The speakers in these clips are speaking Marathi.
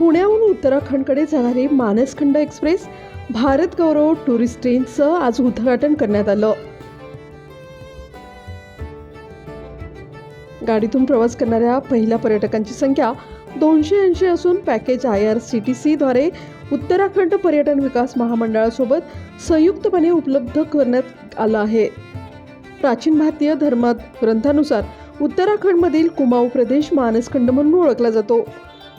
पुण्याहून उत्तराखंडकडे जाणारी मानसखंड एक्सप्रेस भारत गौरव टुरिस्ट ट्रेनचं आज उद्घाटन करण्यात आलं. गाडीतून प्रवास करणाऱ्या पहिल्या पर्यटकांची संख्या दोनशे ऐंशी असून package I R C T सीद्वारे Uttarakhand पर्यटन विकास महामंडळासोबत संयुक्तपणे उपलब्ध करण्यात आलं आहे. प्राचीन भारतीय धर्मात ग्रंथानुसार उत्तराखंडमधील कुमाऊ प्रदेश मानसखंड म्हणून ओळखला जातो.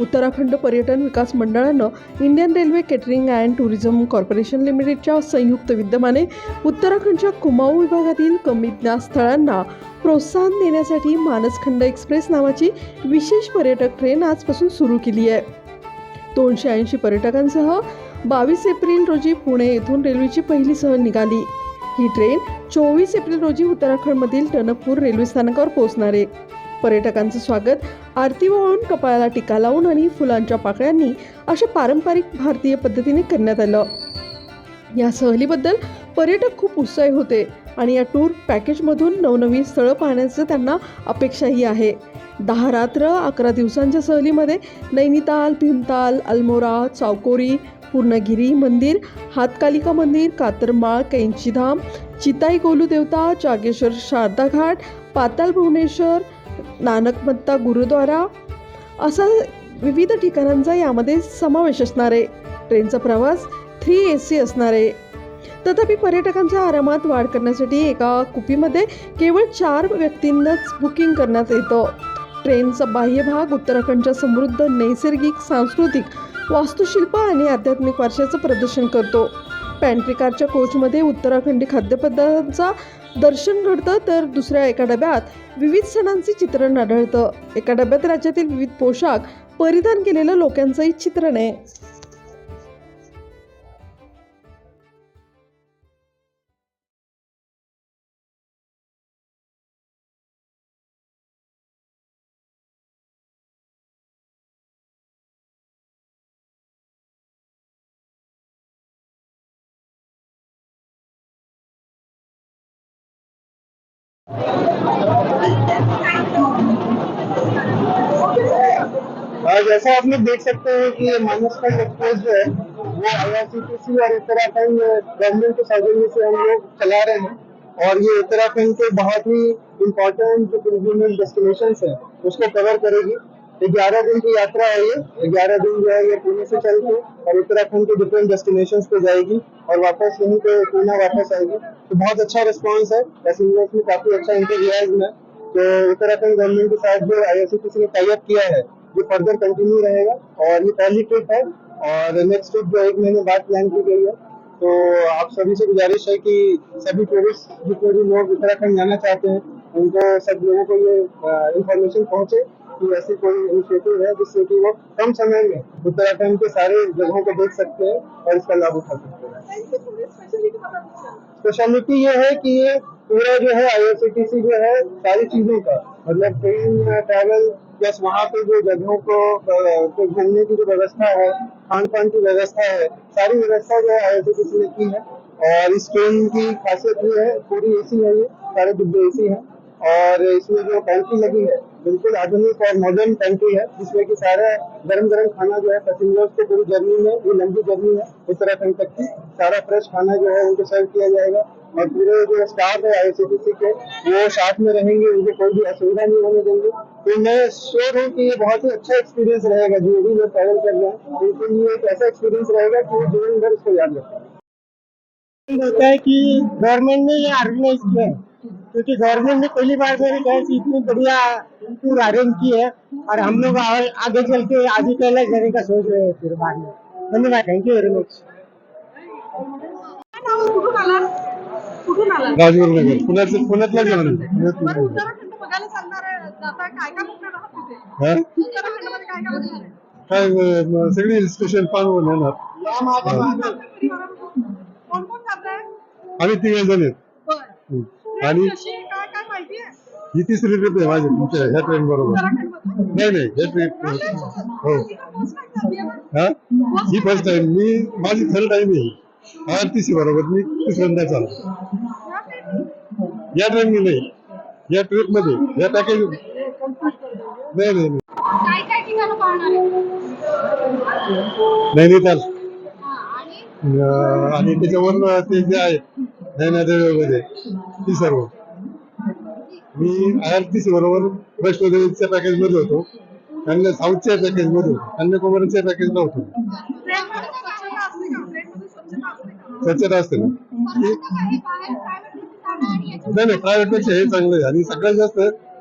उत्तराखंड पर्यटन विकास मंडळानं Indian railway catering and tourism corporation लिमिटेडच्या संयुक्त विद्यमाने उत्तराखंडच्या कुमाऊ विभागातील कमी ज्ञानस्थळांना प्रोत्साहन देण्यासाठी मानसखंड एक्सप्रेस नावाची विशेष पर्यटक ट्रेन आजपासून सुरू केली आहे. दोनशे ऐंशी पर्यटकांसह बावीस एप्रिल रोजी पुणे येथून रेल्वेची पहिली सहल निघाली. ही ट्रेन चोवीस एप्रिल रोजी उत्तराखंडमधील टनकपूर रेल्वे स्थानकावर पोहोचणार आहे. पर्यटकांचं स्वागत. आरती वळून कपाळाला टिका लावून आणि फुलांच्या पाकळ्यांनी अशा पारंपरिक भारतीय पद्धतीने करण्यात आलं. या सहलीबद्दल पर्यटक खूप उत्साही होते आणि या टूर पॅकेजमधून नवनवीन स्थळं पाहण्याचं त्यांना अपेक्षाही आहे. दहा रात्र अकरा दिवसांच्या सहलीमध्ये नैनिताल भीमताल अल्मोरा चौकोरी पूर्णगिरी मंदिर हातकालिका मंदिर कातरमाळ कैंचीधाम चिताई गोलू देवता जागेश्वर शारदा घाट पाताल भुवनेश्वर नानकमत्ता गुरुद्वारा असा विविध ठिकाणांचा यामध्ये समावेश असणार आहे ट्रेनचा प्रवास थ्री ए सी असणार. आहे तथापि पर्यटकांच्या आरामात वाढ करण्यासाठी एका कुपीमध्ये केवळ चार व्यक्तींनाच बुकिंग करण्यात येतं. ट्रेनचा बाह्य भाग उत्तराखंडच्या समृद्ध नैसर्गिक सांस्कृतिक वास्तुशिल्प आणि आध्यात्मिक वारशाचं प्रदर्शन करतो. पॅन्ट्री कारच्या कोचमध्ये उत्तराखंडी खाद्यपदार्थांचा दर्शन घडतं तर दुसऱ्या एका डब्यात विविध सणांचे चित्रण आढळतं. एका डब्यात राज्यातील विविध पोशाख परिधान केलेलं लोकांचंही चित्रण आहे. और जैसा आप लोग देख सकते हैं कि ये मानसखंड एक्सप्रेस जो है, वो आईआरसीटीसी और उत्तराखंड गवर्नमेंट के सौजन्य से हम लोग चला रहे हैं। और ये उत्तराखंड के बहुत ही इम्पोर्टेंट जो टूरिज़्म डेस्टिनेशन है, उसको कवर करेगी। ग्यारह दिन की यात्रा है ये। ग्यारह दिन जो है ये पुणे से चल के और उत्तराखंड के डिफरेंट डेस्टिनेशन पे जाएगी और वापस यहीं पे पुणे वापस आएगी। तो बहुत अच्छा रिस्पॉन्स है। पैसेंजर्स में काफ़ी अच्छा इंतज़ाम है। तो उत्तराखंड गवर्नमेंट के साथ जो आईआरसीटीसी ने टाइप किया है, ये फर्दर कंटिन्यू रहेगा और ये पहली ट्रिप है और नेक्स्ट ट्रिप जो एक महीने बाद प्लान की गई है। तो आप सभी से गुजारिश है कि सभी टूरिस्ट जितने भी लोग उत्तराखंड जाना चाहते हैं, उनको सब लोगों को ये इंफॉर्मेशन पहुँचे कि ऐसी कोई इनिशिएटिव है जिससे कि वो कम समय में उत्तराखंड के सारे जगहों को देख सकते हैं और इसका लाभ उठा सकते हैं। स्पेशलिटी ये है कि ये पूरा जो है आईआरसीटीसी जो है सारी चीज़ों का मतलब ट्रेन ट्रैवल प्लस वहाँ पे जो जगहों को घूमने की जो व्यवस्था है खान पान की व्यवस्था है सारी व्यवस्था जो है आईआरसीटीसी ने की है। और इस ट्रेन की खासियत ये है पूरी एसी है ये सारे डिब्बे एसी हैं। और इसमें जो पेंट्री लगी है, बिल्कुल आधुनिक और मॉडर्न पेंट्री है, जिसमें कि सारा गर्म गर्म खाना जो है पैसेंजर्स को पूरी जर्नी में ये लंबी जर्नी है उत्तराखंड तक की सारा फ्रेश खाना जो है उनको सर्व किया जाएगा। और पूरे जो स्टाफ है आईसीटीसी के, वो साथ में रहेंगे, उनको कोई भी असुविधा नहीं होने देंगे। तो मैं श्योर हूँ कि ये बहुत ही अच्छा एक्सपीरियंस रहेगा, जो भी लोग ट्रैवल कर रहे हैं। उनके लिए एक ऐसा एक्सपीरियंस रहेगा कि वो जीवन भर इसको याद रखेंगे होता है कि गवर्नमेंट ने ये ऑर्गेनाइज किया है। क्योंकि गवर्नमेंट ने पहली बार से इतनी बढ़िया टूर अरेंज की है और हम लोग और आगे चल के आगे कैलाश जाने का सोच रहे हैं फिर बाद में। धन्यवाद थैंक यू वेरी मच पुण्यातला काय सगळी हिल स्टेशन पाहून येणार. कोण कोण जात आहे आम्ही तिघे जण आहेत. आणि ही तिसरी ट्रिप आहे माझी तुमच्या ह्या ट्रेन बरोबर. नाही नाही ह्या ट्रिप हो. हा. ही? फर्स्ट टाइम मी माझी थर्ड टाइम आहे हा. तिसरी बरोबर. मी तिसऱ्यांदा चालतो या ट्रेन नाही या ट्रिपमध्ये या पॅकेज नाही नाही नैनिताल. हा, आणि? त्याच्यावर ते जे आहे नैनादेवी वगैरे. ती सर्व. मी आय आर टी सी बरोबर वैष्णोदेवीच्या पॅकेजमध्ये होतो. आणि साऊथच्या पॅकेजमध्ये होतो. कन्याकुमारीच्या पॅकेज नव्हतो ट्रेनमध्ये स्वच्छता असते ना. नाही नाही प्रायव्हेटपेक्षा हे चांगलं आहे. आणि सगळ्यात जास्त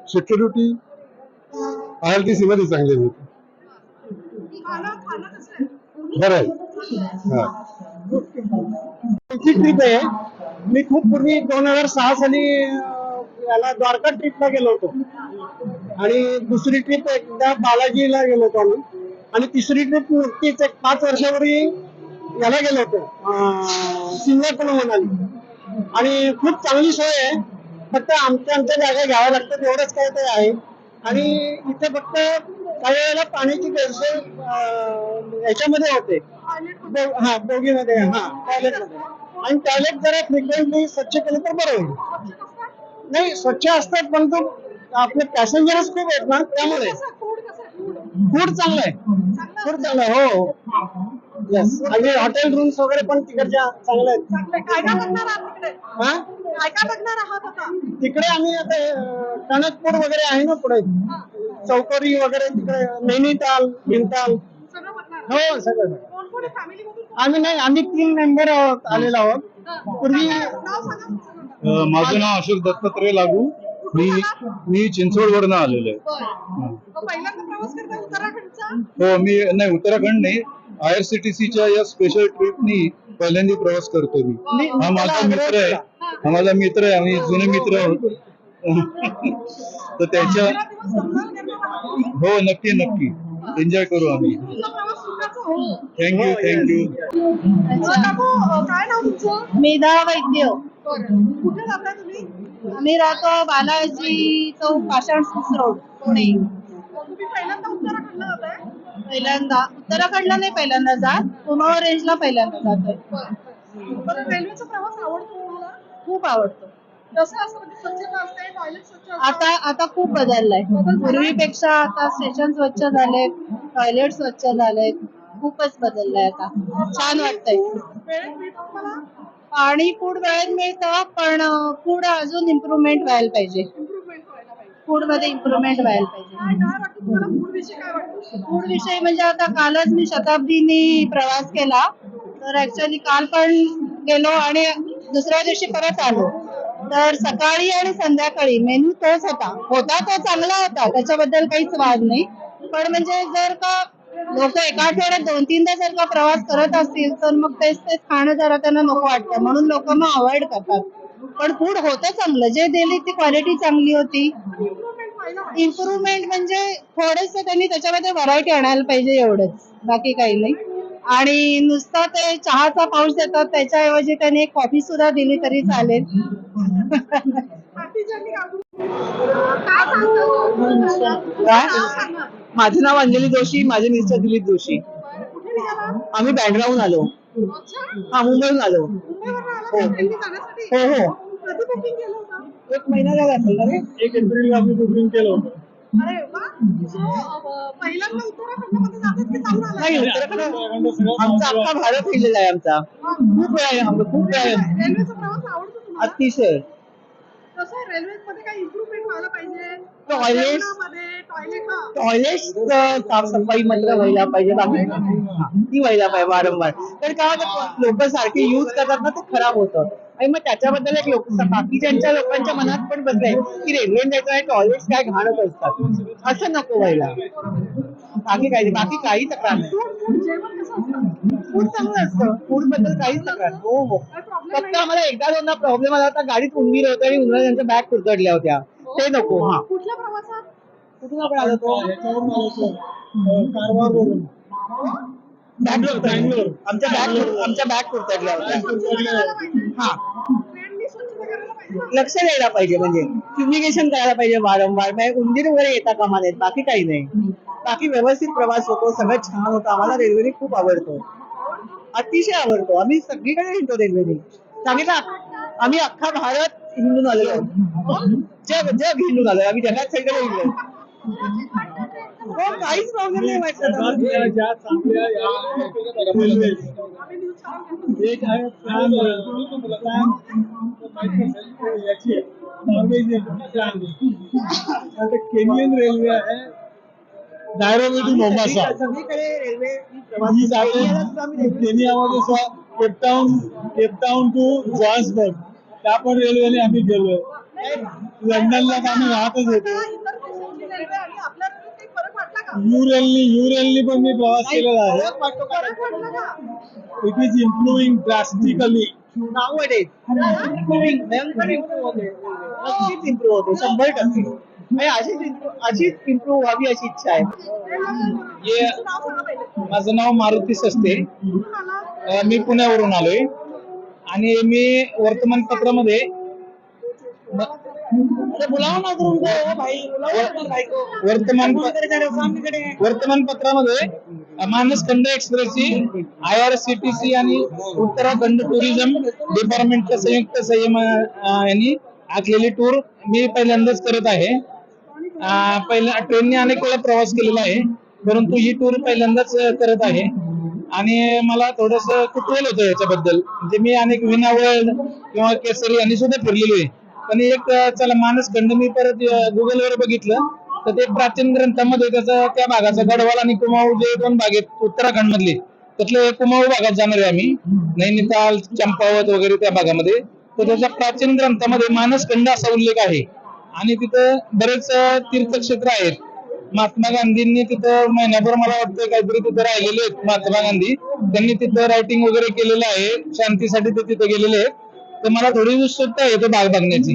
security I R T C मध्ये चांगली मिळते बरं आहे. हा. ठीक आहे. मी खूप पूर्वी दोन हजार सहा साली याला द्वारका ट्रिपला गेलो होतो. आणि दुसरी ट्रिप एकदा बालाजीला गेलो होतो आम्ही. आणि तिसरी ट्रिप नुकतीच एक पाच वर्षापूर्वी याला गेलो होतो. सिंगापूर मनाली आणि खूप चांगली सोय आहे. फक्त आमच्या आमच्या जागा घ्याव्या लागतात एवढंच काय ते आहे. आणि इथे फक्त काही वेळेला पाण्याची गैरसोय याच्यामध्ये होते. हा बोगीमध्ये हा टॉयलेटमध्ये आणि टॉयलेट जरा फ्रिक्वेंटली स्वच्छ केलं तर बरं होईल. नाही स्वच्छ असतात पण तो आपले पॅसेंजर्स खूप आहेत ना त्यामुळे. फूड चांगलं आहे. फूड चांगलं आहे हो येस आणि हॉटेल रूम्स वगैरे पण तिकडच्या चांगल्या आहेत. हा? तिकडे आम्ही आता टणकपूर वगैरे आहे ना पुढे. चौकरी वगैरे तिकडे नैनिताल आहात. हो सगळं. आम्ही नाही आम्ही तीन मेंबर आहोत आलेलो आहोत. पूर्वी माझं नाव अशोक दत्तात्रय लागू. मी मी चिंचवडवरनं आलेलो आहे. हो. मी नाही उत्तराखंड नाही. आय आर सी टी सीच्या या स्पेशल ट्रिपनी पहिल्यांदा प्रवास करतो मी. मी- हा. माझा मित्र आहे. हा. माझा मित्र आहे आम्ही जुने मित्र आहोत. तर त्याच्या. हो नक्की नक्की. एन्जॉय करू आम्ही तुमचा प्रवास सुखाचा हो थँक्यू थँक्यू काकू अ, काय नाव तुमचं? मेधा वैद्य बरं. कुठे जाताय तुम्ही? आम्ही राहतो बालाजी चौक पाषाण रोड पुणे. तुम्ही पहिल्यांदा उत्तराखंडला जाताय? पहिल्यांदा. उत्तराखंडला नाही पहिल्यांदा जात कुमाव रेंजला पहिल्यांदा जातोय. बरं रेल्वेचा प्रवास आवडतो तुम्हाला? खूप आवडतो. कसं म्हणजे स्वच्छता असते टॉयलेट स्वच्छ असतं? आता आता खूप बदललाय. पूर्वीपेक्षा आता स्टेशन स्वच्छ झालेत टॉयलेट स्वच्छ झालेत. खूपच बदललाय आता. छान वाटतंय. पाणी आणि फूड वेळेत मिळतं पण फूड अजून इम्प्रुव्हमेंट व्हायला पाहिजे. फूडमध्ये इम्प्रुव्हमेंट व्हायला पाहिजे. फूड विषयी म्हणजे आता कालच मी शताब्दीने प्रवास केला. तर ऍक्च्युअली काल पण गेलो आणि दुसऱ्या दिवशी परत आलो. तर सकाळी आणि संध्याकाळी मेनू तोच होता. होता तो चांगला होता. त्याच्याबद्दल काहीच वाद नाही. पण म्हणजे जर का लोक एका आठवड्यात दोन तीनदा जर का प्रवास करत असतील तर मग तेच तेच खाणं जरा त्यांना नको वाटतं. म्हणून लोक मग अवॉइड करतात. पण फूड होतं चांगलं. जे दिली ती क्वालिटी चांगली होती. इम्प्रुव्हमेंट म्हणजे थोडेस त्यांनी त्याच्यामध्ये व्हरायटी आणायला पाहिजे एवढंच. बाकी काही नाही. आणि नुसता ते चहाचा पाऊस देतात. त्याच्याऐवजी त्यांनी एक कॉफी सुद्धा दिली तरी चालेल. काय माझं नाव अंजली जोशी माझे मिस्टर दिलीप जोशी. आम्ही बँड्राहून आलो. हा मुंबईहून आलो. हो. हो कधी बुकिंग केलं होतं एक महिना झाला असेल ना रे? एक एप्रिल आम्ही बुकिंग केलं होतं. नाही उत्तराखंड आमचा अख्खा भारत फिरलेला आहे आमचा. खूप वेळ आहे आमचा खूप वेळ आहे. अतिशय. कसं आहे रेल्वेमध्ये काही इम्प्रुव्हमेंट व्हायला पाहिजे. टॉयलेट uh, साफसफाई मात्र व्हायला पाहिजे बाकी ती व्हायला पाहिजे वारंवार. तर काय लोक सारखे युज करतात ना ते खराब होतं. आणि मग त्याच्याबद्दल एक लोक बाकीच्या लोकांच्या मनात पण बसलंय की रेल्वे जायचं आहे टॉयलेट काय घाणत असतात. असं नको व्हायला. बाकी काही बाकी काही तक्रार नाही. फूड चांगलं असतं. फूडबद्दल काहीच तक्रार हो हो. फक्त आम्हाला एकदा दोनदा प्रॉब्लेम आला होता गाडीत उंदीर होते आणि उन्हाळ्यात त्यांच्या बॅग कुरतडल्या होत्या. ते नको हा. कुठल्या प्रवासात? कुठून आपण आलो तो? बँगलोर आमच्या बॅग आमच्या बॅग कुरतडल्या होत्या हा. लक्ष द्यायला पाहिजे म्हणजे फ्युमिगेशन करायला पाहिजे वारंवार. म्हणजे उंदीर वगैरे येता कामा नयेत बाकी काही नाही. बाकी व्यवस्थित प्रवास होतो सगळं छान होतं. आम्हाला रेल्वेने खूप आवडतो. अतिशय आवडतो. आम्ही सगळीकडे हिंडतो रेल्वेने. सांगितलं आम्ही अख्खा भारत हिंडून आलेलो जग जग हिंडून आलोय. आम्ही जगात सगळे हिंडलो हो काहीच प्रॉब्लेम नाही वाटलं चांगल्या ज्या चांगल्या या रेल्वे आम्ही न्यूज चॅनल एक आहे प्राण प्राण याची आहे नॉर्वेज प्राण आता केनियन रेल्वे आहे नायरोबी टू मोम्बासा सगळीकडे रेल्वे ही जाते केनियामध्ये स्व- केपटाऊन केपटाऊन टू जोहान्सबर्ग त्या पण रेल्वेने आम्ही गेलोय. लंडनला तर आम्ही राहतच होतो. इतर देशांची रेल्वे आणि आपल्या रेल्वेत काही फरक वाटला का? यू रेलनी यू रेलनी पण मी प्रवास केलेला आहे. इट इज इम्प्रुव्हिंग ड्रास्टिकली भयंकर होते. नक्कीच इम्प्रूव्ह होते. शंभर टक्के. म्हणजे अशीच improve- अशीच इम्प्रूव्ह व्हावी अशी इच्छा आहे. माझं नाव मारुती सस्ते. मी पुण्यावरून आलोय. आणि मी वर्तमानपत्रामध्ये अरे बुलाओ ना करून दो भाई बुलाओ ना भाई को वर्तमान वर्तमानपत्रामध्ये Manaskhand एक्सप्रेसची I R C T C आणि उत्तराखंड टुरिझम डिपार्टमेंटच्या संयुक्त संयम यांनी आखलेली टूर मी पहिल्यांदाच करत आहे. पहिल्या ट्रेनने अनेक वेळा प्रवास केलेला आहे परंतु ही टूर पहिल्यांदाच करत आहे. आणि मला थोडस कुतूहल होतं याच्याबद्दल. म्हणजे मी अनेक विनावळ किंवा केसरी यांनी सुद्धा फिरलेलो आहे. पण एक चला मानसखंड मी परत गुगल वर बघितलं. तर ते प्राचीन ग्रंथामध्ये त्याचा त्या भागाचा गडवाल आणि कुमाऊ जे दोन भाग आहेत उत्तराखंड मधले त्यातले कुमाऊ भागात जाणार आहे आम्ही. नैनिताल चंपावत वगैरे त्या भागामध्ये. तर त्याच्या प्राचीन ग्रंथामध्ये मानसखंड असा उल्लेख आहे. आणि तिथं बरेच तीर्थक्षेत्र आहेत. महात्मा गांधींनी तिथं महिन्याभर मला वाटतं काहीतरी तिथं राहिलेले आहेत महात्मा गांधी. त्यांनी तिथं रायटिंग वगैरे केलेलं आहे. शांतीसाठी ते तिथं गेलेले आहेत. तर मला थोडी उत्सुकता बघण्याची.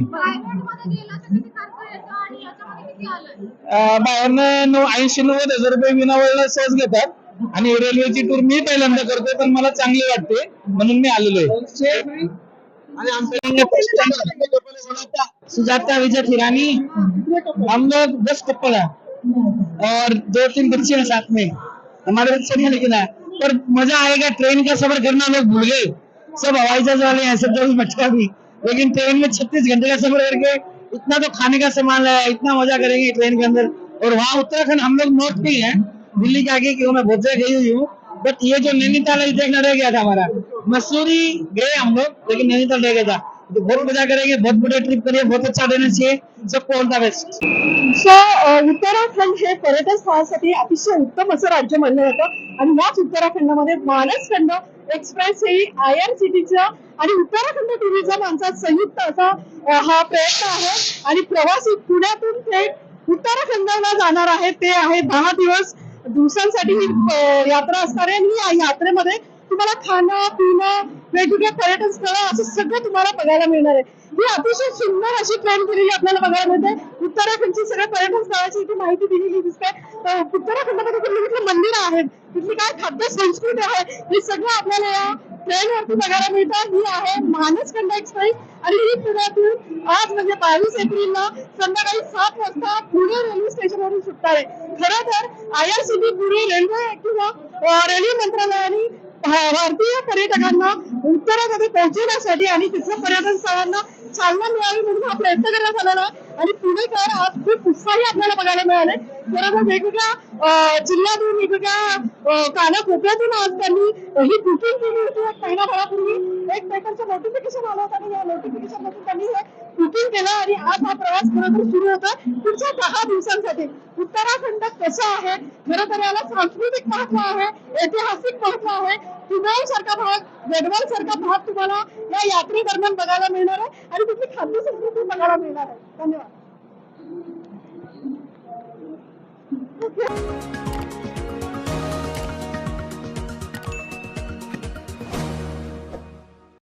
येतो आणि याच्यामध्ये किती आलंय अं, बाहेरनं नऊ ऐंशी नव्वद हजार रुपये विनावळला सहज घेतात. आणि रेल्वेची टूर मी पहिल्यांदा करतोय पण मला चांगली वाटते. म्हणून मी आलेलो आहे. सुजाता विजय थिरानी हम लोग दस कपल है और दो तीन बच्चे हैं साथ में. हमारे बच्चे नहीं लेकिन है पर मजा आएगा ट्रेन का सफर करना लोग भूल गए सब हवाई जहाज़ वाले हैं सब चौबीस बच्चा भी। लेकिन ट्रेन में छत्तीस घंटे का सफ़र करके इतना तो खाने का सामान है इतना मज़ा करेंगे ट्रेन के अंदर। और वहाँ उत्तराखंड हम लोग नॉर्थ के ही दिल्ली के आगे क्यों, मैं बहुत जगह गई हुई हूँ। बट ये जो नैनीताल है देखना रह गया था हमारा मसूरी गए हम लोग, लेकिन नैनीताल रह गया था। तो बहुत मज़ा करेंगे, बहुत बड़ा ट्रिप करिए, बहुत अच्छा देना चाहिए। सबको ऑल द बेस्ट उत्तराखंड पर्यटन स्थळासाठी अतिशय उत्तम राज्य मानलं जातं. आणि याच उत्तराखंडमध्ये मानसखंड एक्सप्रेस ही आय आर सी टीचा आणि उत्तराखंड टुरिझम यांचा संयुक्त असा हा प्रयत्न आहे. आणि प्रवासी पुण्यातून थेट उत्तराखंडला जाणार आहे ते आहे दहा दिवस दिवसांसाठी ही यात्रा असणार आहे. आणि या यात्रेमध्ये तुम्हाला खाणं पिणं वेगवेगळे पर्यटन स्थळ असं सगळं तुम्हाला बघायला मिळणार आहे. ही अतिशय सुंदर अशी प्लॅन केलेली आपल्याला बघायला मिळते. उत्तराखंडची सगळ्या पर्यटन स्थळाची इथे माहिती दिलेली दिसते. तर उत्तराखंडमध्ये कुठली कुठली मंदिरं आहेत. तिथली काय खाद्य संस्कृती आहे हे सगळं आपल्याला या ट्रेनवरती बघायला मिळतं. ही आहे मानसखंड एक्सप्रेस आणि ही पुण्यातून आज म्हणजे बावीस एप्रिलला संध्याकाळी सात वाजता पुणे रेल्वे स्टेशनवरून सुटणार आहे. खरं तर I R C B Pune railway किंवा रेल्वे मंत्रालयाने भारतीय पर्यटकांना उत्तरामध्ये पोहोचवण्यासाठी आणि तिथल्या पर्यटन स्थळांना चालना मिळावी म्हणून हा प्रयत्न करण्यात आलेला आणि पुणेकर आज खूप उत्साही आपल्याला बघायला मिळाले. खरं तर वेगवेगळ्या जिल्ह्यातून वेगवेगळ्या कानाकोपऱ्यातून आज त्यांनी ही बुकिंग केली होती. एक महिनाभरापूर्वी एक पेपरचं नोटिफिकेशन आलं होतं आणि या नोटिफिकेशन मधून त्यांनी हे बुकिंग केलं आणि आज हा प्रवास खरं सुरू होता पुढच्या दहा दिवसांसाठी उत्तराखंड कसं आहे? खरं तर याला सांस्कृतिक महत्त्व आहे ऐतिहासिक महत्त्व आहे. कुमाऊं सारखा भाग गडवाल सारखा भाग तुम्हाला या यात्रेदरम्यान बघायला मिळणार आहे आणि तिथली खाद्य संस्कृती बघायला मिळणार आहे. धन्यवाद.